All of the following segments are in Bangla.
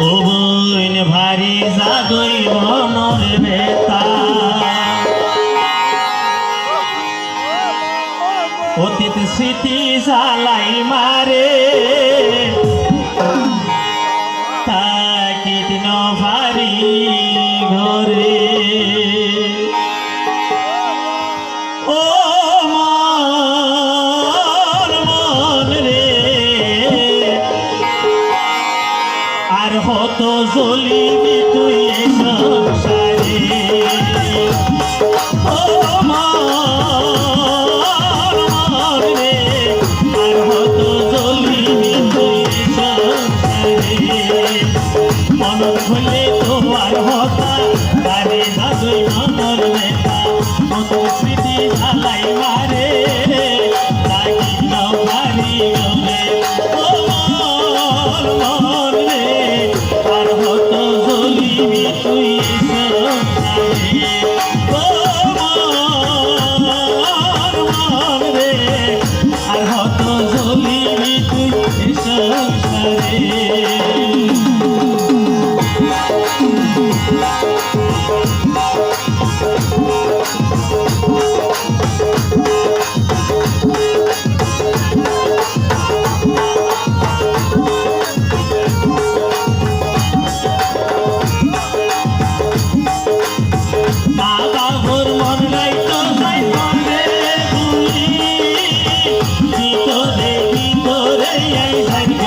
উবুন ভারি জাগরি মনর বেতা। অতীত স্মৃতি জালাই মারে কত জলিবি তুই সংসারে जय हरि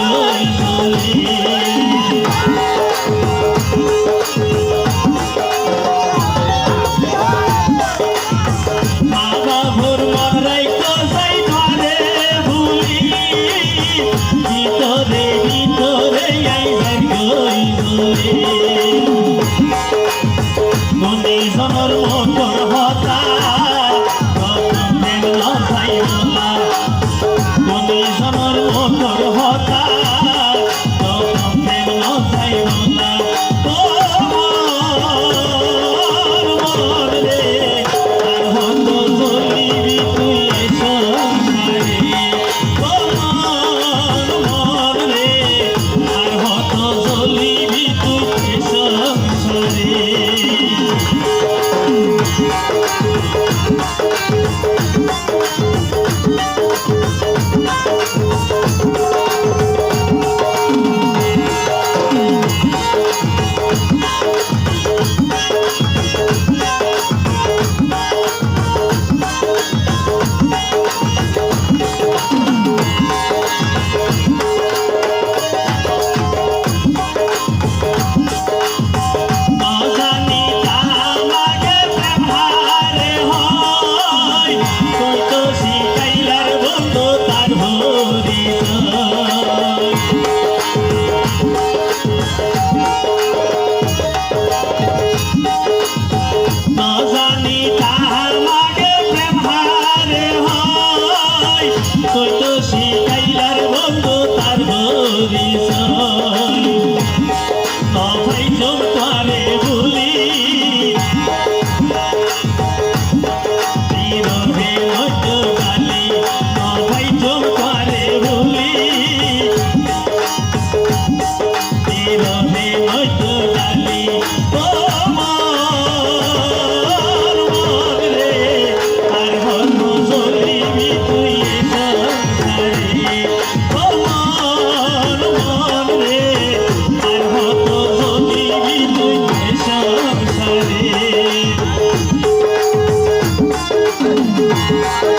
Bye.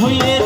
হইলে